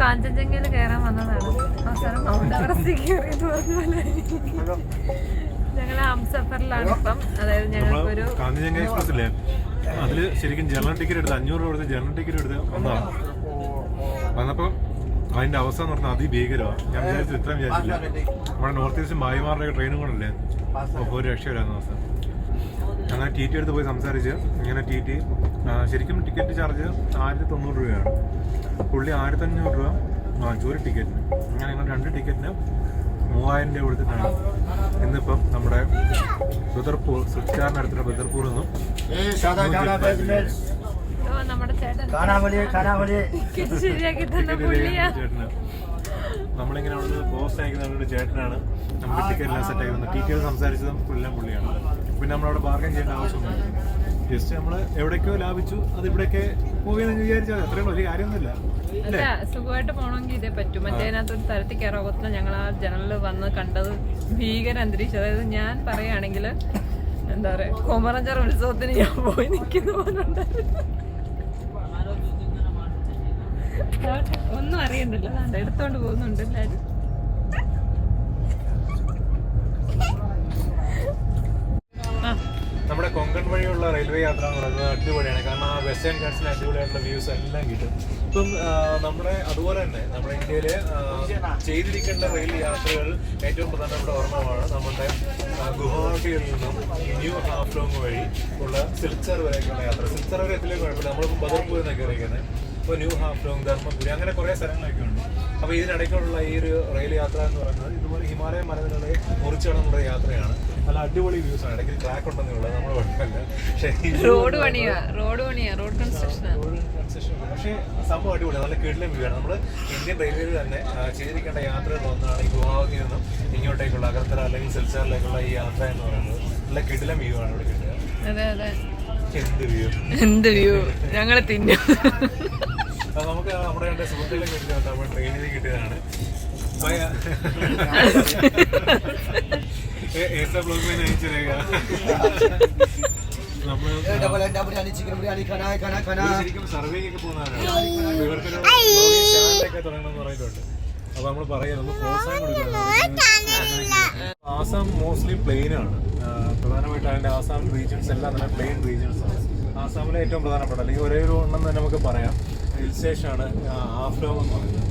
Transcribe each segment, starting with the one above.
കാഞ്ചൻജംഗയിൽ കയറാൻ വന്നതാണ്. അവസാനം മൗണ്ട് എവറസ്റ്റ് കയറി എന്ന് പറഞ്ഞ പോലെ. ഞങ്ങൾ ഹംസഫറിലാണ് ഇപ്പം. അതായത് ഞങ്ങൾക്കൊരു കാന്തിജംഗ എക്സ്പ്രസ് ഇല്ലേ? അതിൽ ശരിക്കും ജനറൽ ടിക്കറ്റ് എടുത്ത് അഞ്ഞൂറ് രൂപ കൊടുത്ത് ജനറൽ ടിക്കറ്റ് എടുത്ത് വന്നതാണ് വന്നപ്പോൾ അതിന്റെ അവസ്ഥ എന്ന് പറഞ്ഞാൽ അതിഭീകരമാണ് ഞാൻ വിചാരിച്ചു ഇത്രയും വിചാരിച്ചില്ല. നമ്മുടെ നോർത്ത് ഈസ്റ്റ് ഭായിമാരുടെ ട്രെയിനും കൂടെ അല്ലേ? ഒരു രക്ഷയില്ലാത്ത അവസ്ഥ ഞങ്ങൾ ടി ടി എടുത്ത് പോയി സംസാരിച്ച് ഇങ്ങനെ ടി ടി ശരിക്കും ടിക്കറ്റ് ചാർജ് ആയിരത്തി തൊണ്ണൂറ് രൂപയാണ്. പുള്ളി ആയിരത്തി അഞ്ഞൂറ് രൂപ വാങ്ങിച്ചു ഒരു ടിക്കറ്റിന് അങ്ങനെ ഞങ്ങൾ രണ്ട് ടിക്കറ്റിന് മൂവായിരം രൂപ കൊടുത്തിട്ടാണ് ഇന്നിപ്പം നമ്മുടെ ബദർപൂർ സുൽത്താറിന് അടുത്തുള്ള ബദർപൂർ നിന്നും നമ്മളിങ്ങനെ അവിടുന്ന് പോസ്റ്റ് അയക്കുന്ന ചേട്ടനാണ്. നമ്മുടെ ടിക്കറ്റ് എല്ലാം സെറ്റ് ആയി വന്നത് ടി ടി സംസാരിച്ചതും പുള്ളിയാണ്. പിന്നെ നമ്മളവിടെ ബാർഗൻ ചെയ്യേണ്ട ആവശ്യമൊന്നുമില്ല. ജസ്റ്റ് നമ്മൾ എവിടേക്കോ ലാഭിച്ചു അത് ഇവിടേക്ക് എന്ന് വിചാരിച്ചാൽ. അത്രയും വലിയ കാര്യമൊന്നുമില്ല. അല്ല? സുഖമായിട്ട് പോകണമെങ്കിൽ ഇതേ പറ്റും. മറ്റേതിനകത്ത് ഒരു തരത്തിൽ കയറാകത്തില്ല ഞങ്ങൾ ആ ജനലിൽ വന്ന് കണ്ടത് ഭീകര അന്തരീക്ഷം. അതായത് ഞാൻ പറയുകയാണെങ്കിൽ എന്താ പറയാ കോമറഞ്ചർ ഉത്സവത്തിന് ഞാൻ പോയി നിൽക്കുന്ന പോലെ ഉണ്ടായിരുന്നു. ഒന്നും അറിയണ്ടല്ലോ. അതാണ്ട് എടുത്തോണ്ട് പോകുന്നുണ്ട് എല്ലാരും. കൊങ്കൺ വഴിയുള്ള റെയിൽവേ യാത്ര എന്ന് പറയുന്നത് അടിപൊളിയാണ്. കാരണം ആ വെസ്റ്റേൺ ഘാട്സിലെ അടിപൊളിയായിട്ടുള്ള വ്യൂസ് എല്ലാം കിട്ടും. ഇപ്പം നമ്മുടെ അതുപോലെ തന്നെ നമ്മുടെ ഇന്ത്യയിൽ ചെയ്തിരിക്കേണ്ട റെയിൽ യാത്രകൾ ഏറ്റവും പ്രധാനപ്പെട്ട ഓർമ്മമാണ് നമ്മുടെ ഗുവാഹട്ടിയിൽ നിന്നും ന്യൂ ഹാഫ്ലോങ് വഴി ഉള്ള സിൽച്ചർ വരെയൊക്കെയുള്ള യാത്ര. സിൽച്ചർ വരെ എത്തിലേക്ക് കുഴപ്പമില്ല. നമ്മളിപ്പോൾ ബദർപൂർ എന്നൊക്കെ അറിയിക്കുന്നത് ഇപ്പോൾ ന്യൂ ഹാഫ്ലോങ് ധർമ്മപുരി അങ്ങനെ കുറേ സ്ഥലങ്ങളൊക്കെ ഉണ്ട്. അപ്പോൾ ഇതിനിടയ്ക്കുള്ള ഈ ഒരു റെയിൽ യാത്ര എന്ന് പറയുന്നത് ഇതുപോലെ ഹിമാലയ മലനിരകളെ മുറിച്ച് കടന്നുള്ള യാത്രയാണ്. നല്ല അടിപൊളി വ്യൂസ് ആണ്. ഇടയ്ക്ക് ട്രാക്ക് ഉണ്ടെന്നുള്ളത് നമ്മൾ കുഴപ്പമില്ല പക്ഷേ റോഡ് പണിയാ. റോഡ് പണിയാ. റോഡ് കൺസ്ട്രക്ഷൻ പക്ഷേ സംഭവം അടിപൊളിയാണ് നല്ല കിടിലം വ്യൂ ആണ്. നമ്മൾ ഇന്ത്യൻ റെയിൽവേയിൽ തന്നെ ചെയ്തിരിക്കേണ്ട യാത്രകൾ ഒന്നാണ് ഈ ഗുവാഹത്തിൽ നിന്നും ഇങ്ങോട്ടേക്കുള്ള അഗർത്തല അല്ലെങ്കിൽ സിൽച്ചാറിലേക്കുള്ള ഈ യാത്ര എന്ന് പറയുന്നത്. നല്ല കിടിലം വ്യൂ ആണ് ഇവിടെ കിട്ടുക. അതെ അതെ. എന്ത് വ്യൂ എന്ത് വ്യൂ ഞങ്ങൾ തിന്നും. നമുക്ക് നമ്മുടെ രണ്ട് സുഹൃത്തുക്കളെ കിട്ടിയത്. നമ്മൾ ട്രെയിനിൽ കിട്ടിയതാണ്. ഏസ ബ്ലോഗ് में नहीं चलेगा നമ്മൾ डबल अंडा बिरयानी चिकन बिरयानी खाना है खाना खाना ഇവര് ശരിക്കും സർവേക്കൊക്കെ പോകുന്നവരാണ് ഇവർക്കൊരു ചാനലൊക്കെ തുടങ്ങണമെന്ന് പറഞ്ഞിട്ടുണ്ട് അപ്പൊ നമ്മൾ പറയാം നമ്മൾ പ്രോത്സാഹനം കൊടുക്കണം ആസാം മോസ്റ്റ്ലി പ്ലെയിൻ ആണ് ആ, പ്രധാനമായിട്ട് അതിന്റെ ആസാം റീജിയൻസ് എല്ലാം തന്നെ പ്ലെയിൻ റീജിയൻസ് ആണ് ആസാമിലെ ഏറ്റവും പ്രധാനപ്പെട്ട അല്ലെങ്കിൽ ഒരേ ഒരു എണ്ണം തന്നെ നമുക്ക് പറയാം ഹിൽ സ്റ്റേഷൻ ആണ് ഹാഫ്ലോങ് എന്ന് പറയുന്നത്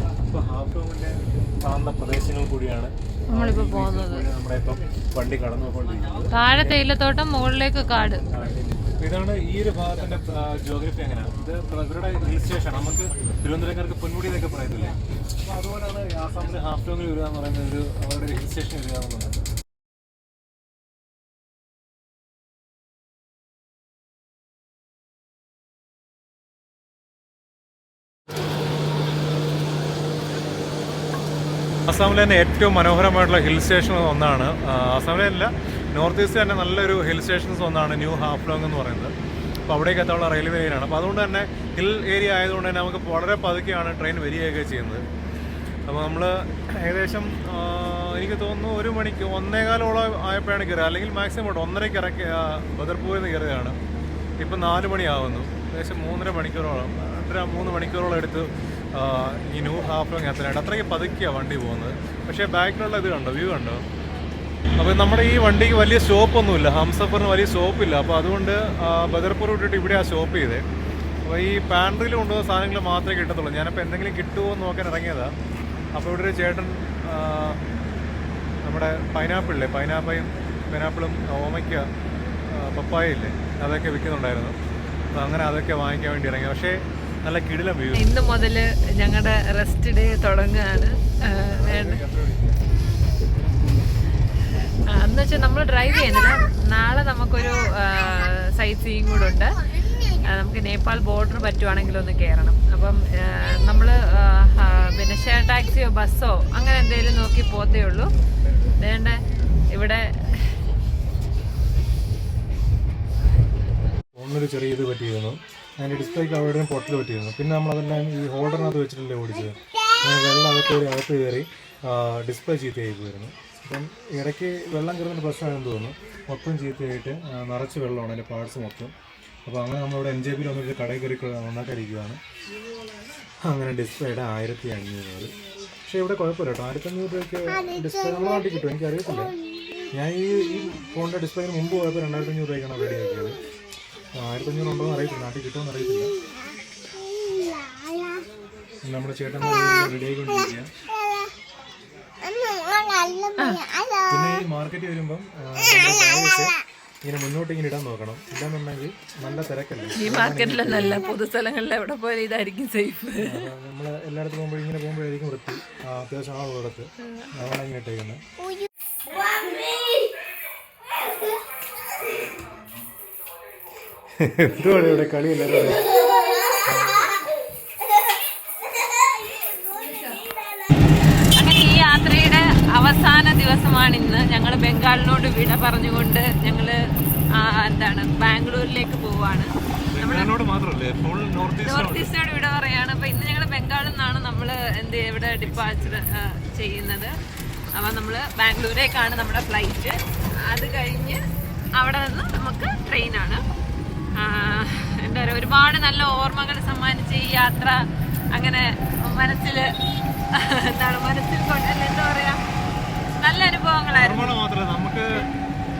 പ്രദേശങ്ങൾ കൂടിയാണ്. പോകുന്നത്. നമ്മുടെ ഇപ്പം വണ്ടി താഴെ തേയിലത്തോട്ടം മുകളിലേക്ക് കാട്. ഇതാണ് ഈ ഒരു ഭാഗത്തിന്റെ ജോഗ്രഫി എങ്ങനെയാണ് ഇത് ഇവരുടെ ഹിൽ സ്റ്റേഷൻ നമുക്ക് തിരുവനന്തപുരക്കാർക്ക് പൊന്മുടി എന്നൊക്കെ പറയത്തില്ലേ? അതുപോലെയാണ് ആസാമിലെ ഹാഫ് ടോങ്ങിൽ വരിക എന്ന് പറയുന്നത് ഒരു അവരുടെ ഹിൽ സ്റ്റേഷൻ വരിക എന്നുള്ളത്. ആസാമിലെ തന്നെ ഏറ്റവും മനോഹരമായിട്ടുള്ള ഹിൽ സ്റ്റേഷൻ ഒന്നാണ്. അസാമിലെ അല്ല നോർത്ത് ഈസ്റ്റ് തന്നെ നല്ലൊരു ഹിൽ സ്റ്റേഷൻസ് ഒന്നാണ് ന്യൂ ഹാഫ്ലോങ് എന്ന് പറയുന്നത്. അപ്പോൾ അവിടേക്ക് എത്താനുള്ള റെയിൽവേ ലൈനാണ് അപ്പോൾ അതുകൊണ്ട് തന്നെ ഹിൽ ഏരിയ ആയതുകൊണ്ട് തന്നെ നമുക്ക് വളരെ പതുക്കെയാണ് ട്രെയിൻ വരികയൊക്കെ ചെയ്യുന്നത്. അപ്പോൾ നമ്മൾ ഏകദേശം എനിക്ക് തോന്നുന്നു ഒരു മണിക്ക് ഒന്നേകാലോളം ആയപ്പോഴാണ് കയറുക. അല്ലെങ്കിൽ മാക്സിമം ഉണ്ട് ഒന്നരയ്ക്ക് ഇറക്കി ബദർപൂരിൽ നിന്ന് കയറുകയാണ്. ഇപ്പം നാല് മണിയാവുന്നു. ഏകദേശം മൂന്നര മണിക്കൂറോളം രണ്ടര മൂന്ന് മണിക്കൂറോളം എടുത്ത് ഈ ന്യൂ ഹാഫ്ലോങ് എത്താനായിട്ട്. അത്രയ്ക്ക് പതുക്കിയാണ് വണ്ടി പോകുന്നത്. പക്ഷേ ബാക്കിലുള്ള ഇത് കണ്ടോ? വ്യൂ കണ്ടോ? അപ്പോൾ നമ്മുടെ ഈ വണ്ടിക്ക് വലിയ സ്റ്റോപ്പൊന്നുമില്ല. ഹംസഫറിന് വലിയ സ്റ്റോപ്പില്ല. അപ്പോൾ അതുകൊണ്ട് ബദർപൂർ വിട്ടിട്ട് ആ സ്റ്റോപ്പ് ചെയ്തത് അപ്പോൾ ഈ പാൻട്രിയിൽ കൊണ്ടുപോകുന്ന സാധനങ്ങൾ മാത്രമേ കിട്ടത്തുള്ളൂ. ഞാനപ്പോൾ എന്തെങ്കിലും കിട്ടുമോ എന്ന് നോക്കാൻ ഇറങ്ങിയതാണ് അപ്പോൾ ഇവിടെ ഒരു ചേട്ടൻ നമ്മുടെ പൈനാപ്പിളില്ലേ പൈനാപ്പയും പൈനാപ്പിളും ഓമയ്ക്ക പപ്പായ ഇല്ലേ? അതൊക്കെ വിൽക്കുന്നുണ്ടായിരുന്നു. അപ്പോൾ അങ്ങനെ അതൊക്കെ വാങ്ങിക്കാൻ വേണ്ടി ഇറങ്ങി. പക്ഷേ നല്ല കിടിലം വ്യൂ ഇന്ന് മുതൽ ഞങ്ങളുടെ റെസ്റ്റ് ഡേ തുടങ്ങുകയാണ് എന്ന് വെച്ചാൽ നമ്മൾ ഡ്രൈവ് ചെയ്യുന്നില്ല. നാളെ നമുക്കൊരു സൈറ്റ് സീയിങ് കൂടെ ഉണ്ട്. നമുക്ക് നേപ്പാൾ ബോർഡർ പറ്റുവാണെങ്കിൽ ഒന്ന് കയറണം അപ്പം നമ്മൾ പിന്നെ ഷെയർ ടാക്സിയോ ബസ്സോ അങ്ങനെ എന്തെങ്കിലും നോക്കി പോത്തേ ഉള്ളൂ. വേണ്ട. ഇവിടെ ഫോണിനൊരു ചെറിയ ഇത് പറ്റിയിരുന്നു. അതിന്റെ ഡിസ്പ്ലേക്ക് അവിടെ പൊട്ടൽ പറ്റിയിരുന്നു. പിന്നെ നമ്മളതെല്ലാം ഈ ഹോൾഡറിനകത്ത് വെച്ചിട്ടല്ലേ ഓടിച്ചത്. അങ്ങനെ വെള്ളം അകത്ത് കയറി അകത്ത് കയറി ഡിസ്പ്ലേ ചീത്തയായി പോയിരുന്നു. അപ്പം ഇടയ്ക്ക് വെള്ളം കയറുന്ന പ്രശ്നമാണെന്ന് തോന്നുന്നു. മൊത്തം ചീത്തയായിട്ട് നിറച്ച് വെള്ളമാണ് അതിന്റെ പാർട്സ് മൊത്തം. അപ്പോൾ അങ്ങനെ നമ്മളിവിടെ എൻ ജെ പിയിൽ വന്നിട്ട് കടയിൽ കയറി നന്നാക്കാതിരിക്കുകയാണ് അങ്ങനെ ഡിസ്പ്ലേയുടെ ആയിരത്തി അഞ്ഞൂറ്. പക്ഷേ ഇവിടെ കുഴപ്പമില്ല കേട്ടോ. ആയിരത്തി അഞ്ഞൂറ് രൂപയ്ക്ക് ഡിസ്പ്ലേ നമ്മുടെ നാട്ടിൽ കിട്ടും. എനിക്കറിയത്തില്ല. ഞാൻ ഈ ഈ ഫോണിന്റെ ഡിസ്പ്ലേന് മുമ്പ് പോയപ്പോൾ രണ്ടായിരത്തി അഞ്ഞൂറ് രൂപയ്ക്കാണ് റെഡി ആക്കിയത്. ആയിരത്തി അഞ്ഞൂറ് ഉണ്ടോ എന്ന് അറിയത്തില്ല. നാട്ടിൽ കിട്ടുമെന്ന് അറിയത്തില്ല. നമ്മുടെ ചേട്ടൻ പിന്നെ ഈ മാർക്കറ്റ് വരുമ്പം ഇങ്ങനെ മുന്നോട്ട് ഇങ്ങനെ ഇടാൻ നോക്കണം. ഇല്ലാന്നുണ്ടെങ്കിൽ നല്ല തിരക്കല്ലേ? ഈ മാർക്കറ്റിലെ നല്ല പൊതുസ്ഥലങ്ങളിൽ എവിടെ പോയാലും ഇതായിരിക്കും സേഫ്. നമ്മൾ എല്ലായിടത്തും പോകുമ്പോൾ ഇങ്ങനെ പോകുമ്പോഴായിരിക്കും വൃത്തി. അത്യാവശ്യം ആ ഉള്ളിടത്ത് നമ്മളെങ്ങനെ ഇട്ടേക്കുന്നത് എന്തുവാണ് ഇവിടെ കളി എല്ലാവരും? അങ്ങനെ ഈ യാത്രയുടെ അവസാന ദിവസമാണ് ഇന്ന്. ഞങ്ങൾ ബംഗാളിനോട് വിട പറഞ്ഞുകൊണ്ട് ഞങ്ങൾ എന്താണ് ബാംഗ്ലൂരിലേക്ക് പോവാണ്. ബംഗാളിനോട് മാത്രമല്ലേ ഫുൾ നോർത്ത് ഈസ്റ്റ് നോർത്ത് ഈസ്റ്റോട് വിട പറയാണ്. അപ്പൊ ഇന്ന് ഞങ്ങൾ ബംഗാളിൽ നിന്നാണ് നമ്മൾ എന്ത് ഇവിടെ ഡിപ്പാച്ചർ ചെയ്യുന്നത്. അപ്പൊ നമ്മൾ ബാംഗ്ലൂരേക്കാണ് നമ്മുടെ ഫ്ലൈറ്റ് അത് കഴിഞ്ഞ് അവിടെ നിന്ന് നമുക്ക് ട്രെയിനാണ് എന്താ പറയുക ഒരുപാട് നല്ല ഓർമ്മകൾ സമ്മാനിച്ച ഈ യാത്ര അങ്ങനെ മനസ്സിൽ എന്താണ് മനസ്സിൽ കൊണ്ട് എന്താ പറയാ? നല്ല അനുഭവങ്ങളായിരുന്നു. നമുക്ക്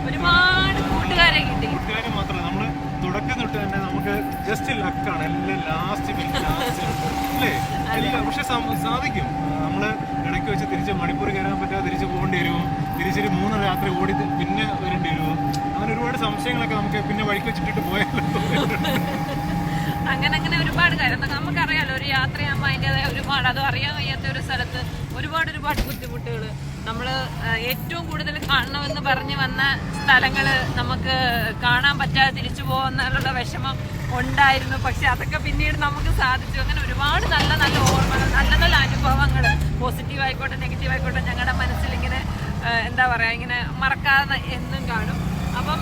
ഒരുപാട് കൂട്ടുകാരെ കിട്ടി. കൂട്ടുകാരെ മാത്രമല്ല നമ്മൾ തുടക്കം തൊട്ട് തന്നെ നമുക്ക് ജസ്റ്റ് ലക്കാണ് എല്ലാം ലാസ്റ്റ് ലാസ്റ്റ് അല്ലേ? എല്ലാം പക്ഷെ സാധിക്കും. നമ്മൾ ഇടയ്ക്ക് വെച്ച് തിരിച്ച് മണിപ്പൂർ കയറാൻ പറ്റാതെ തിരിച്ച് പോകേണ്ടി വരുമോ? തിരിച്ചൊരു മൂന്ന് രാത്രി ഓടി പിന്നെ വരേണ്ടി വരുമോ? അങ്ങനെ ഒരുപാട് സംശയങ്ങളൊക്കെ നമുക്ക് പിന്നെ വഴിക്ക് വെച്ചിട്ട് പോയാലോ? അങ്ങനെ അങ്ങനെ ഒരുപാട് കാര്യം. നമുക്കറിയാലോ ഒരു യാത്രയാകുമ്പോൾ അതിന്റെതായ ഒരുപാട് അത് അറിയാൻ വയ്യാത്ത ഒരു സ്ഥലത്ത് ഒരുപാട് ഒരുപാട് ബുദ്ധിമുട്ടുകൾ നമ്മൾ ഏറ്റവും കൂടുതൽ കാണണമെന്ന് പറഞ്ഞ് വന്ന സ്ഥലങ്ങൾ നമുക്ക് കാണാൻ പറ്റാതെ തിരിച്ചു പോകുന്നതിനുള്ള വിഷമം ഉണ്ടായിരുന്നു. പക്ഷെ അതൊക്കെ പിന്നീട് നമുക്ക് സാധിച്ചു. അങ്ങനെ ഒരുപാട് നല്ല നല്ല ഓർമ്മകൾ നല്ല നല്ല അനുഭവങ്ങൾ പോസിറ്റീവ് ആയിക്കോട്ടെ നെഗറ്റീവ് ആയിക്കോട്ടെ ഞങ്ങളുടെ മനസ്സിൽ ഇങ്ങനെ എന്താ പറയുക ഇങ്ങനെ മറക്കാതെ എന്നും കാണും. അപ്പം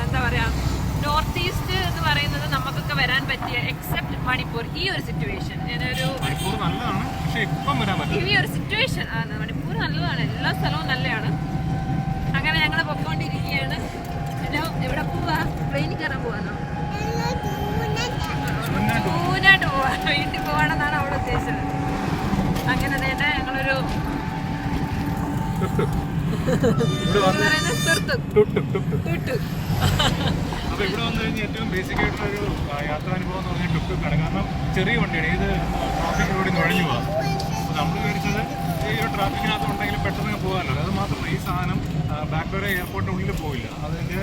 എന്താ പറയുക നോർത്ത് ഈസ്റ്റ് എന്ന് പറയുന്നത് നമുക്കൊക്കെ വരാൻ പറ്റിയ എക്സെപ്റ്റ് മണിപ്പൂർ ഈ ഒരു സിറ്റുവേഷൻ ഞാനൊരു മണിപ്പൂർ നല്ലതാണ് പക്ഷേ ഇപ്പം വരാൻ പറ്റില്ല. ഈ ഒരു സിറ്റുവേഷൻ മണിപ്പൂർ നല്ലതാണ് എല്ലാ സ്ഥലവും നല്ലതാണ് അങ്ങനെ ഞങ്ങൾ പൊക്കോണ്ടിരിക്കുകയാണ് ഹലോ എവിടെ പോവാ? ട്രെയിനിൽ കയറാൻ പോവാന്നോ? പൂനായിട്ട് പോവാ. വീട്ടിൽ പോവാണെന്നാണ് അവിടെ ഉദ്ദേശിച്ചത്. അങ്ങനെ തന്നെ ഞങ്ങളൊരു അപ്പൊ ഇവിടെ വന്നു കഴിഞ്ഞാൽ ഏറ്റവും ബേസിക് ആയിട്ടുള്ള ഒരു യാത്രാനുഭവം എന്ന് പറഞ്ഞാൽ ടുക്ക് ടുക്കാണ് കാരണം ചെറിയ വണ്ടിയാണ്. ഏത് ട്രാഫിക്കിലൂടെ നുഴഞ്ഞു പോകാം അപ്പോൾ നമ്മൾ വിചാരിച്ചത് ഈ ഒരു ട്രാഫിക്കിനകത്ത് ഉണ്ടെങ്കിലും പെട്ടെന്ന് പോകാമല്ലോ. അത് മാത്രമല്ല ഈ സാധനം ബാക്ക്ഡോർ എയർപോർട്ടിന് ഉള്ളിൽ പോയില്ല അതിന്റെ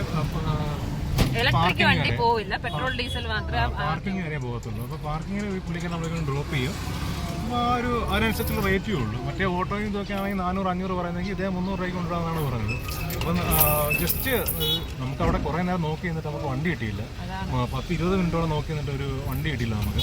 ഇലക്ട്രിക് വണ്ടി പോവില്ല. പെട്രോൾ ഡീസൽ മാത്രമേ പാർക്കിംഗ് വരെ പോകത്തുള്ളൂ. അപ്പോൾ പാർക്കിങ്ങിന് പുള്ളിക്ക് നമ്മളൊരു ഡ്രോപ്പ് ചെയ്യും. ആ ഒരു അതിനനുസരിച്ചുള്ള റേറ്റേ ഉള്ളൂ. മറ്റേ ഓട്ടോയും ഇതൊക്കെ ആണെങ്കിൽ നാനൂറ് അഞ്ഞൂറ് പറയുന്നെങ്കിൽ ഇതേ മുന്നൂറ് രൂപയ്ക്ക് കൊണ്ടുവരാമെന്നാണ് പറഞ്ഞത് അപ്പം ജസ്റ്റ് നമുക്ക് അവിടെ കുറേ നേരം നോക്കി നിന്നിട്ട് നമുക്ക് വണ്ടി കിട്ടിയില്ല. പത്ത് ഇരുപത് മിനിറ്റോളം നോക്കി നിന്നിട്ട് ഒരു വണ്ടി കിട്ടിയില്ല നമുക്ക്.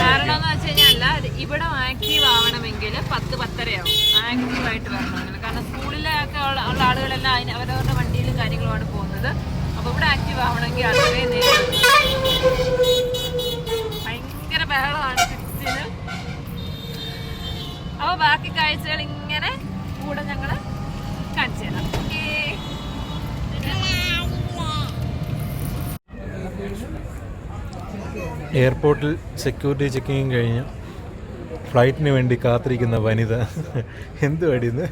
കാരണം എന്ന് വെച്ച് കഴിഞ്ഞാൽ ഇവിടെ ആക്റ്റീവ് ആവണമെങ്കിൽ പത്ത് പത്തരയാവും ആക്റ്റീവ് ആയിട്ട് വരണമെങ്കിൽ കാരണം സ്കൂളിലൊക്കെ ഉള്ള ആളുകളെല്ലാം അതിന് അവരവരുടെ വണ്ടിയിലും കാര്യങ്ങളുമാണ് പോകുന്നത്. അപ്പൊ ഇവിടെ ആക്റ്റീവ് ആവണമെങ്കിൽ അതേ നേരം ഭയങ്കര ബഹളമാണ്. അപ്പൊ ബാക്കി കാഴ്ചകൾ ഇങ്ങനെ കൂടെ ഞങ്ങൾ കാണിച്ചു തരാം. എയർപോർട്ടിൽ സെക്യൂരിറ്റി ചെക്കിങ് കഴിഞ്ഞ്. ഫ്ലൈറ്റിന് വേണ്ടി കാത്തിരിക്കുന്ന വനിത. എന്തു അടിയുന്നു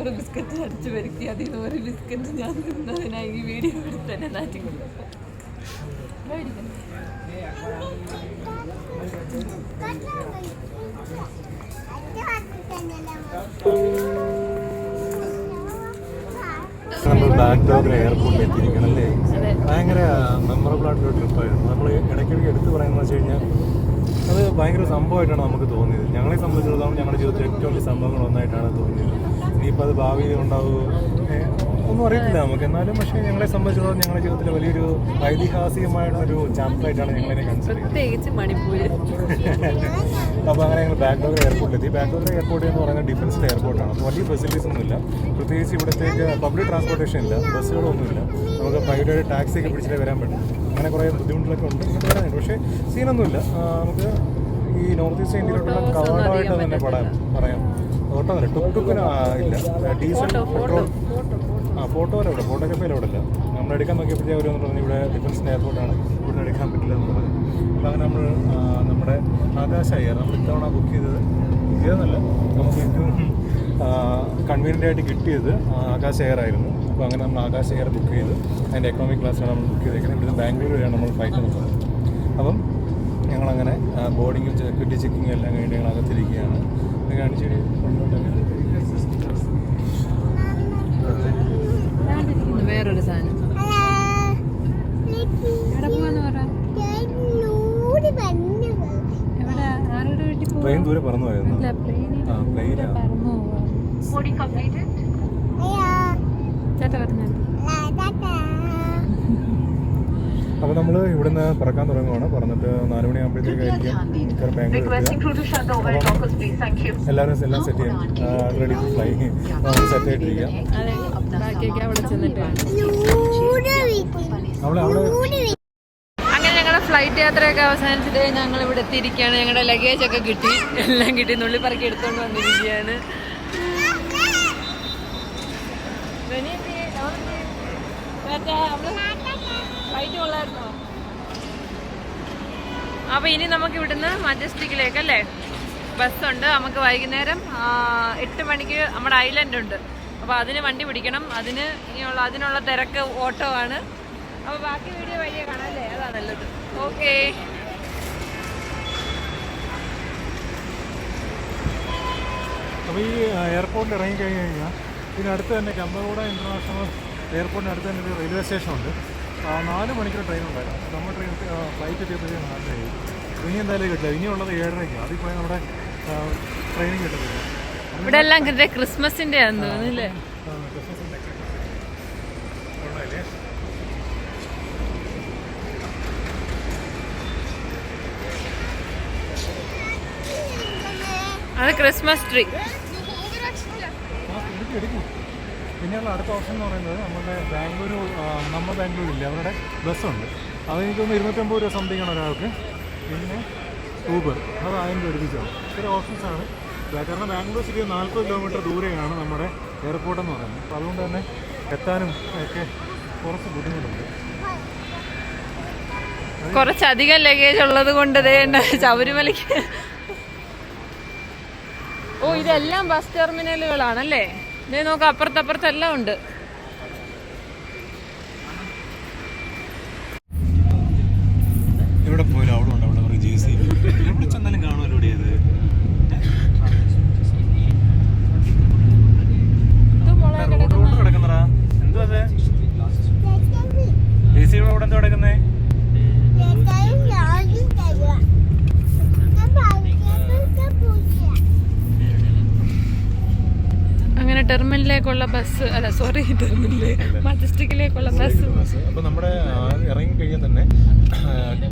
ഒരു ബിസ്ക്കറ്റ് അടിച്ചു വരുത്തി അതിൽ നിന്ന് ഒരു ബിസ്ക്കറ്റ് ഞാൻ തിന്നതിനായി ഈ വീഡിയോ എടുത്ത് തന്നെ നാറ്റിക്കൊണ്ട് നമ്മൾ ബാംഗ്ലൂർ എയർപോർട്ടിൽ എത്തിയിരിക്കണം അല്ലേ ഭയങ്കര മെമ്മറബിൾ ആയിട്ടുള്ള ട്രിപ്പായിരുന്നു നമ്മൾ ഇടയ്ക്കിടയ്ക്ക് എടുത്തു പറയുന്നത് വെച്ച് കഴിഞ്ഞാൽ അത് ഭയങ്കര സംഭവമായിട്ടാണ് നമുക്ക് തോന്നിയത്. ഞങ്ങളെ സംബന്ധിച്ചിടത്തോളം ഞങ്ങളുടെ ജീവിതത്തിൽ ഏറ്റവും വലിയ സംഭവങ്ങൾ ഒന്നായിട്ടാണ് തോന്നിയത്. ഇനിയിപ്പോൾ അത് ഭാവിയിൽ ഉണ്ടാവുമോ ഒന്നും അറിയത്തില്ല. നമുക്ക് എന്നാലും പക്ഷേ ഞങ്ങളെ സംബന്ധിച്ചിടത്തോളം ഞങ്ങളുടെ ജീവിതത്തിൽ വലിയൊരു ഐതിഹാസികമായിട്ടുള്ളൊരു ഒരു ചാപ്റ്റർ ആയിട്ടാണ് ഞങ്ങളെ പ്രത്യേകിച്ച് മണിപ്പൂര്. അപ്പോൾ അങ്ങനെ ഞങ്ങൾ ബാംഗ്ലൂർ എയർപോർട്ടിലെത്തി ബാംഗ്ലൂർ എയർപോർട്ട് എന്ന് പറയുന്നത് ഡിഫൻസിലെ എയർപോർട്ടാണ്. അപ്പോൾ വലിയ ഫെസിലിറ്റീസ് ഒന്നുമില്ല. പ്രത്യേകിച്ച് ഇവിടത്തേക്ക് പബ്ലിക് ട്രാൻസ്പോർട്ടേഷൻ ഇല്ല. ബസ്സുകളൊന്നുമില്ല. നമുക്ക് പ്രൈവറ്റ് ടാക്സി ഒക്കെ പിടിച്ചിട്ടേ വരാൻ പറ്റും. അങ്ങനെ കുറേ ബുദ്ധിമുട്ടുകളൊക്കെ ഉണ്ട്. എന്ന് വരാനുണ്ട് പക്ഷേ സീനൊന്നുമില്ല നമുക്ക് ഈ നോർത്ത് ഈസ്റ്റ് ഇന്ത്യയിലോട്ടുള്ള കവാടമായിട്ട് തന്നെ പറയാം. പറയാം. ഓട്ടോ അല്ല ടുക്ക് ടുക്കിന് ഇല്ല. ഡീസൽ പെട്രോൾ ആ ഫോട്ടോ അല്ല ഇവിടെ ഫോട്ടോ കപ്പയിൽ അവിടെ ഇല്ല നമ്മൾ എടുക്കാൻ നോക്കിയപ്പോഴത്തേ അവർ പറഞ്ഞു ഇവിടെ ഡിഫൻസിന്റെ എയർപോർട്ടാണ് ഇവിടെ എടുക്കാൻ പറ്റില്ല എന്ന് പറഞ്ഞു. അപ്പോൾ അങ്ങനെ നമ്മൾ നമ്മുടെ ആകാശ എയർ നമ്മൾ ഇത്തവണ ബുക്ക് ചെയ്തത് ചെയ്തതല്ല നമുക്ക് ഏറ്റവും കൺവീനിയന്റ് ആയിട്ട് കിട്ടിയത് ആകാശ എയർ ആയിരുന്നു. അപ്പോൾ അങ്ങനെ നമ്മൾ ആകാശ എയർ ബുക്ക് ചെയ്ത് അതിന്റെ എക്കണോമിക് ക്ലാസ്സിലാണ് നമ്മൾ ബുക്ക് ചെയ്തേക്കുന്നത്. ഇവിടുന്ന് ബാംഗ്ലൂർ വരെയാണ് നമ്മൾ ഫ്ലൈറ്റ് നിൽക്കുന്നത് അപ്പം ഞങ്ങളങ്ങനെ ബോർഡിങ്ങും സെക്യൂരിറ്റി ചെക്കിങ്ങും എല്ലാം കഴിഞ്ഞ് ഞങ്ങൾ അകത്തിരിക്കുകയാണ് ഇത് കാണിച്ചിട്ട് വേറൊരു സാധനം. ട്രെയിൻ ദൂരെ പറന്നു പോയിരുന്നു പറന്നു പോവാ ചേട്ടാ പറഞ്ഞു അപ്പോൾ നമ്മൾ ഇവിടുന്ന് പറക്കാൻ തുടങ്ങുവാണ്. പറഞ്ഞിട്ട് നാല് മണിയാകുമ്പോഴത്തേക്കായിരിക്കും ബാംഗ്ലൂർ എത്തുക എല്ലാവരും എല്ലാം സെറ്റ് ചെയ്യാം. റെഡി ടു ഫ്ലൈ സെറ്റ് ആയിട്ടിരിക്കാം. അതെ അവിടെ ചെന്നിട്ട്. അവിടെ അവിടെ അങ്ങനെ ഞങ്ങളുടെ ഫ്ലൈറ്റ് യാത്രയൊക്കെ അവസാനിച്ചിട്ട് ഞങ്ങൾ ഇവിടെ എത്തിയിരിക്കുകയാണ്. ഞങ്ങളുടെ ലഗേജ് ഒക്കെ കിട്ടി. എല്ലാം കിട്ടി. നുള്ളി പറക്കി എടുത്തോണ്ട് വന്നിരിക്കുകയാണ്. അവിടെ അപ്പൊ ഇനി നമുക്ക് ഇവിടുന്ന് മജസ്റ്റിക്കിലേക്ക് അല്ലേ? ബസ്സുണ്ട് നമുക്ക് വൈകുന്നേരം എട്ട് മണിക്ക് നമ്മുടെ ഐലൻഡ് ഉണ്ട്. അപ്പൊ അതിന് വണ്ടി പിടിക്കണം. അതിന് ഇനിയുള്ള അതിനുള്ള തിരക്ക് ഓട്ടോ ആണ്. അപ്പൊ ബാക്കി വീഡിയോ വഴിയെ കാണാം അല്ലേ? അതാ നല്ലത്. ഓക്കേ അപ്പോൾ ഈ എയർപോർട്ടിൽ ഇറങ്ങി കഴിഞ്ഞു കഴിഞ്ഞാൽ ഇതിനടുത്ത് തന്നെ കമ്പകോട ഇന്റർനാഷണൽ എയർപോർട്ടിനടുത്ത് തന്നെ ഒരു റെയിൽവേ ആ, നാല് മണിക്കൂർ ട്രെയിൻ ഉണ്ടായിരുന്നു. നമ്മുടെ ട്രെയിൻ ഫ്ലൈറ്റ് എത്തിയപ്പോഴത്തേക്കും നാലരയായി ഇനി എന്തായാലും കിട്ടില്ല. ഇനിയുള്ളത് ഏഴരയ്ക്ക്. അതിൽ പോയാൽ നമ്മുടെ ട്രെയിനിങ് കിട്ടത്തില്ല. ഇവിടെ എല്ലാം കിട്ടിയ ക്രിസ്മസിന്റെ ആണെന്ന് തോന്നുന്നില്ലേ? അത് ക്രിസ്മസ് ട്രീ. എടുക്കും. പിന്നെയുള്ള അടുത്ത ഓപ്ഷൻ എന്ന് പറയുന്നത് നമ്മുടെ ബാംഗ്ലൂർ നമ്മുടെ ബാംഗ്ലൂരില്ലേ അവരുടെ ബസ്സുണ്ട്. അത് എനിക്കൊന്ന് ഇരുന്നൂറ്റമ്പത് രൂപ സംതിങ് ആണ് ഒരാൾക്ക്. പിന്നെ ഊബർ അത് ആയിരം രൂപ ഒരുമിച്ചാണ്. ഇത്ര ഓപ്ഷൻസാണ് കാരണം ബാംഗ്ലൂർ സിറ്റി നാൽപ്പത് കിലോമീറ്റർ ദൂരെയാണ് നമ്മുടെ എയർപോർട്ട് എന്ന് പറയുന്നത്. അപ്പോൾ അതുകൊണ്ട് തന്നെ എത്താനും ഒക്കെ കുറച്ച് ബുദ്ധിമുട്ടുണ്ട്. കുറച്ചധികം ലഗേജ് ഉള്ളത് കൊണ്ട് ശബരിമലയ്ക്ക്. ഓ ഇതെല്ലാം ബസ് ടെർമിനലുകളാണല്ലേ ദേ നോക്കാം അപ്പുറത്തപ്പുറത്ത് എല്ലാം ഉണ്ട്. ഇവിടെ പോയില്ല അവിടെ ഉണ്ട് അവിടെ ഒരു ജെ സി എവിടെ ചെന്നാലും കാണുമല്ലോ ഇവിടെ ഇത് റോഡ് റോഡ് കിടക്കുന്നടാ എന്തുവാ അത് ജെ സി ഇവിടെ എന്തോ കിടക്കുന്നേ അങ്ങനെ ടെർമിനലിലേക്കുള്ള ബസ് അല്ല സോറി ടെർമിനലിലേക്ക് മജസ്റ്റിക്കിലേക്കുള്ള ബസ് അപ്പോൾ നമ്മുടെ ഇറങ്ങി കഴിഞ്ഞാൽ തന്നെ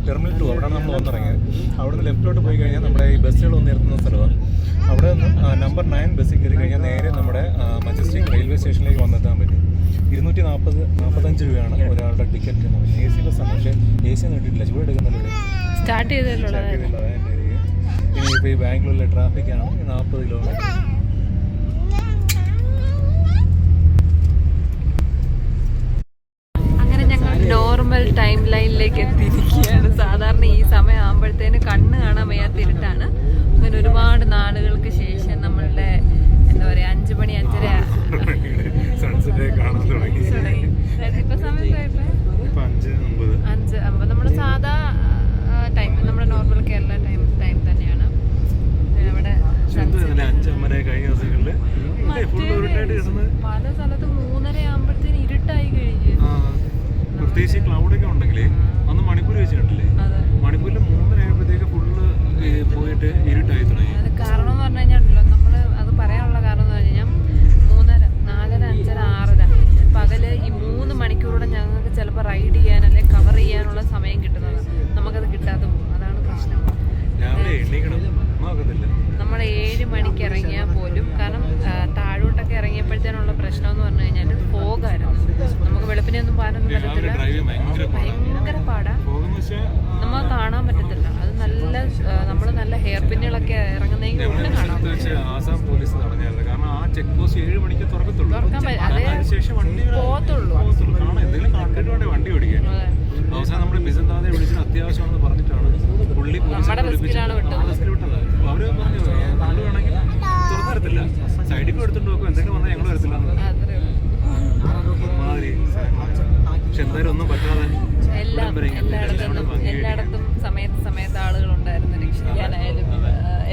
ടെർമിനൽ ടു അവിടെയാണ് നമ്മൾ വന്നിറങ്ങിയത്. അവിടെ നിന്ന് ലെഫ്റ്റിലോട്ട് പോയി കഴിഞ്ഞാൽ നമ്മുടെ ഈ ബസ്സുകൾ ഒന്ന് നിർത്തുന്ന സ്ഥലമാണ്. അവിടെ നിന്ന് നമ്പർ നയൻ ബസ്സിൽ കയറി കഴിഞ്ഞാൽ നേരെ നമ്മുടെ മജസ്റ്റിക് റെയിൽവേ സ്റ്റേഷനിലേക്ക് വന്നെത്താൻ പറ്റും. ഇരുന്നൂറ്റി നാൽപ്പത് നാൽപ്പത്തഞ്ച് രൂപയാണ് ഒരാളുടെ ടിക്കറ്റ് എ സി ബസ്സാണ് പക്ഷേ എ സി ഒന്നും ഇട്ടിട്ടില്ല ചൂട് എടുക്കുന്നില്ല സ്റ്റാർട്ട് ചെയ്തിട്ടുള്ളത് ഇനിയിപ്പോൾ ഈ ബാംഗ്ലൂരിലെ ട്രാഫിക്കാണ് നാൽപ്പത് കിലോമീറ്റർ അങ്ങനെ ഞങ്ങൾ നോർമൽ ടൈം ലൈനിലേക്ക് എത്തിയിരിക്കുകയാണ്. സാധാരണ ഈ സമയം ആകുമ്പോഴത്തേന് കണ്ണ് കാണാൻ വയ്യാത്തിരുട്ടാണ് അങ്ങനെ ഒരുപാട് നാളുകൾക്ക് ശേഷം നമ്മളുടെ എന്താ പറയാ അഞ്ചു മണി അഞ്ചര ഇപ്പൊ സമയം അഞ്ച് അമ്പത്. നമ്മുടെ സാധാ ടൈം നമ്മുടെ നോർമൽ കേരള ടൈം ടൈം തന്നെയാണ്. അവിടെ കഴിഞ്ഞ കിടന്ന് പല സ്ഥലത്തും പ്രത്യേകിച്ച് ഈ ക്ലൗഡൊക്കെ ഉണ്ടെങ്കിൽ അന്ന് മണിപ്പൂർ വെച്ചിട്ടില്ലേ? മണിപ്പൂരിൽ മൂന്നര ആയപ്പോഴത്തേക്ക് ഫുള്ള് പോയിട്ട് ഇരുട്ടായി തുടങ്ങി കാരണം എന്ന് പറഞ്ഞു കഴിഞ്ഞാൽ നമ്മൾ അത് പറയാനുള്ള കാരണം എന്ന് പറഞ്ഞു കഴിഞ്ഞാൽ മൂന്നര നാലര അഞ്ചര ആറര. പകൽ ഈ മൂന്ന് മണിക്കൂറോടെ ഞങ്ങൾക്ക് ചിലപ്പോൾ റൈഡ് ചെയ്യാൻ അല്ലെങ്കിൽ കവർ ചെയ്യാനുള്ള സമയം കിട്ടുന്നത് നമുക്കത് കിട്ടാതെ പോകും. അതാണ് പ്രശ്നം. നമ്മൾ ഏഴ് മണിക്ക് ഇറങ്ങിയാൽ പോലും കാരണം താഴോട്ടൊക്കെ ഇറങ്ങിയപ്പോഴത്തേനുള്ള പ്രശ്നം എന്ന് പറഞ്ഞു കഴിഞ്ഞാൽ പോകാനും നമുക്ക് വെളുപ്പിനെ ഒന്നും പോകാനൊന്നും പറ്റത്തില്ല ഡ്രൈവ് ചെയ്യാൻ ഭയങ്കര പാടാണ് ഭയങ്കര പാടാ പോകുന്ന വെച്ചാൽ നമുക്ക് കാണാൻ പറ്റത്തില്ല അത് നല്ല നമ്മൾ നല്ല ഹെയർ പിന്നുകളൊക്കെ കാണാം ആസാം പോലീസ് തടഞ്ഞായിരുന്നു കാരണം ആ ചെക്ക് പോസ്റ്റ് ഏഴ് മണിക്ക് തുറക്കത്തുള്ളൂ. അതിനുശേഷം വണ്ടി പോകത്തുള്ളൂ. എന്തെങ്കിലും കണ്ടിട്ട് വേണ്ടേ വണ്ടി ഓടിക്കാൻ അവസാനം നമ്മുടെ ബിസന്താതെ വിളിച്ചിട്ട് അത്യാവശ്യമാണെന്ന് പറഞ്ഞിട്ടാണ് പുള്ളി വിട്ടത്. അവർ പറഞ്ഞു നാട് വേണമെങ്കിൽ തുറന്നു തരത്തില്ല സൈഡിൽ എടുത്തിട്ട് നോക്കും എന്തെങ്കിലും വന്നാൽ ഞങ്ങൾ വരത്തില്ല. പക്ഷെ എന്തായാലും ഒന്നും പറ്റാതെ എല്ലായിടത്തും സമയത്ത് സമയത്ത് ആളുകളുണ്ടായിരുന്നു രക്ഷിക്കാനായാലും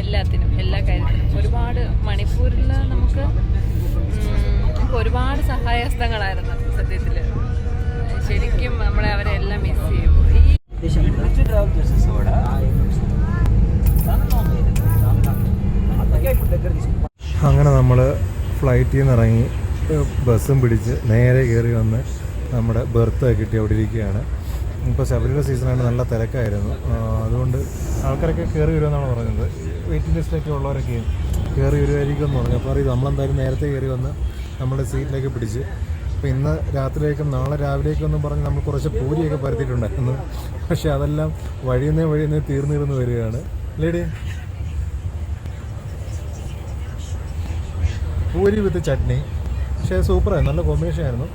എല്ലാത്തിനും എല്ലാ കാര്യത്തിനും. ഒരുപാട് മണിപ്പൂരിൽ നമുക്ക് നമുക്ക് ഒരുപാട് സഹായഹസ്തങ്ങളായിരുന്നു സത്യത്തിൽ ശരിക്കും നമ്മളെ അവരെ എല്ലാം മിസ് ചെയ്യും. അങ്ങനെ നമ്മൾ ഫ്ലൈറ്റിൽ നിന്ന് ഇറങ്ങി ബസ്സും പിടിച്ച് നേരെ കയറി വന്ന് നമ്മുടെ ബർത്ത് കിട്ടി അവിടെ ഇരിക്കുകയാണ്. ഇപ്പോൾ ശബരിമല സീസണായിട്ട് നല്ല തിരക്കായിരുന്നു. അതുകൊണ്ട് ആൾക്കാരൊക്കെ കയറി വരുമെന്നാണ് പറഞ്ഞത്. വെയിറ്റിംഗ് ലിസ്റ്റിലൊക്കെ ഉള്ളവരൊക്കെ കയറി വരുമായിരിക്കും എന്ന് പറഞ്ഞു. അപ്പോൾ അറിയാം നമ്മളെന്തായാലും നേരത്തെ കയറി വന്ന് നമ്മുടെ സീറ്റിലേക്ക് പിടിച്ച്. അപ്പോൾ ഇന്ന് രാത്രിയിലേക്കും നാളെ രാവിലേക്കും എന്ന് പറഞ്ഞ് നമ്മൾ കുറച്ച് പൂരിയൊക്കെ പരത്തിയിട്ടുണ്ടായിരുന്നു. പക്ഷേ അതെല്ലാം വഴിയുന്നേ വഴിയുന്നേ തീർന്നിരുന്ന് തീർന്ന് വരികയാണ്. ലേഡി പൂരി വിത്ത് ചട്നി. പക്ഷേ സൂപ്പറായി നല്ല കോമ്പിനേഷൻ ആയിരുന്നു.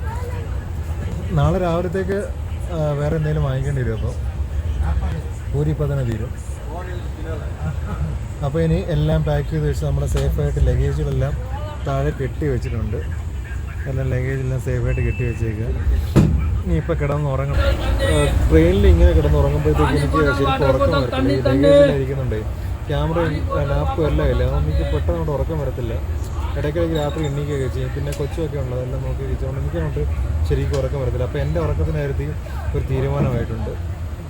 നാളെ രാവിലത്തേക്ക് വേറെ എന്തെങ്കിലും വാങ്ങിക്കേണ്ടി വരും അപ്പോൾ പൂരി ഇപ്പം തന്നെ തീരും. അപ്പോൾ ഇനി എല്ലാം പാക്ക് ചെയ്ത് വെച്ച് നമ്മുടെ സേഫായിട്ട് ലഗേജുകളെല്ലാം താഴെ കെട്ടി വെച്ചിട്ടുണ്ട്. എല്ലാം ലഗേജെല്ലാം സേഫായിട്ട് കെട്ടി വെച്ചേക്കുക ഇനി ഇപ്പോൾ കിടന്ന് ഉറങ്ങണം. ട്രെയിനിൽ ഇങ്ങനെ കിടന്ന് ഉറങ്ങുമ്പോഴത്തേക്ക് എനിക്ക് ശരിക്കും ഉറക്കം വരത്തില്ല. ഈ ലഗേജിൽ ഇരിക്കുന്നുണ്ട്. ക്യാമറയും ലാപ്പും എല്ലാം ഇല്ല. എനിക്ക് പെട്ടെന്ന് കൊണ്ട് ഉറക്കം വരത്തില്ല. ഇടയ്ക്കിടയ്ക്ക് രാത്രി എണ്ണീക്കുകയൊക്കെ ചെയ്യും. പിന്നെ കൊച്ചുമൊക്കെ ഉണ്ട് അതെല്ലാം നോക്കി എനിക്ക് അങ്ങോട്ട് ശരിക്കും ഉറക്കം വരത്തില്ല. അപ്പോൾ എന്റെ ഉറക്കത്തിന്റെ ഒരു തീരുമാനമായിട്ടുണ്ട്.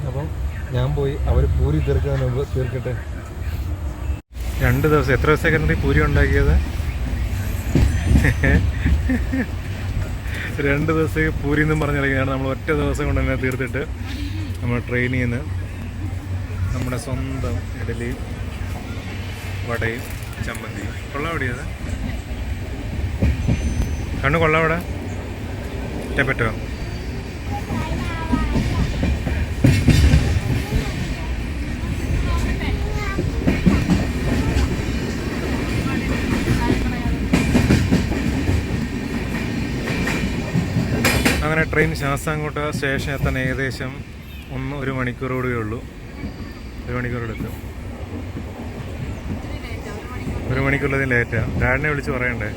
അപ്പം ഞാൻ പോയി അവർ പൂരി തീർക്കുന്നതിന് മുമ്പ് തീർക്കട്ടെ? രണ്ട് ദിവസം. എത്ര ദിവസത്തേക്കാണ് പൂരി ഉണ്ടാക്കിയത്? രണ്ട് ദിവസത്തേക്ക് പൂരി എന്നും പറഞ്ഞിറങ്ങിയാണ് നമ്മൾ ഒറ്റ ദിവസം കൊണ്ട് തന്നെ തീർത്തിട്ട് നമ്മൾ ട്രെയിനിൽ നിന്ന് നമ്മുടെ സ്വന്തം ഇഡലിയും വടയും ചമ്മന്തിയും. കൊള്ളാം കൊള്ളാവിടിയത് കണ്ണു കൊള്ളാം കൊള്ളാവിടെ പറ്റുമോ? അങ്ങനെ ട്രെയിൻ ശാസ്താംകോട്ട സ്റ്റേഷൻ എത്താൻ ഏകദേശം ഒന്ന് ഒരു മണിക്കൂറോടെ ഉള്ളൂ. ഒരു മണിക്കൂർ എടുക്കും ഒരു മണിക്കൂറിലധികം ലേറ്റാണ് ഡാഡിനെ വിളിച്ച് പറയണ്ടേ?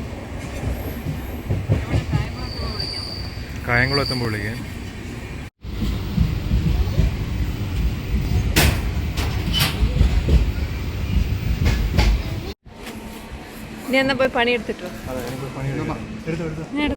കായംകുളം എത്തുമ്പോൾ വിളിക്കാൻ ഇനി എന്നാ പോയി പണിയെടുത്തിട്ടോ അതെ എനിക്ക് പണി എടുത്തു എടുത്തു ഞാൻ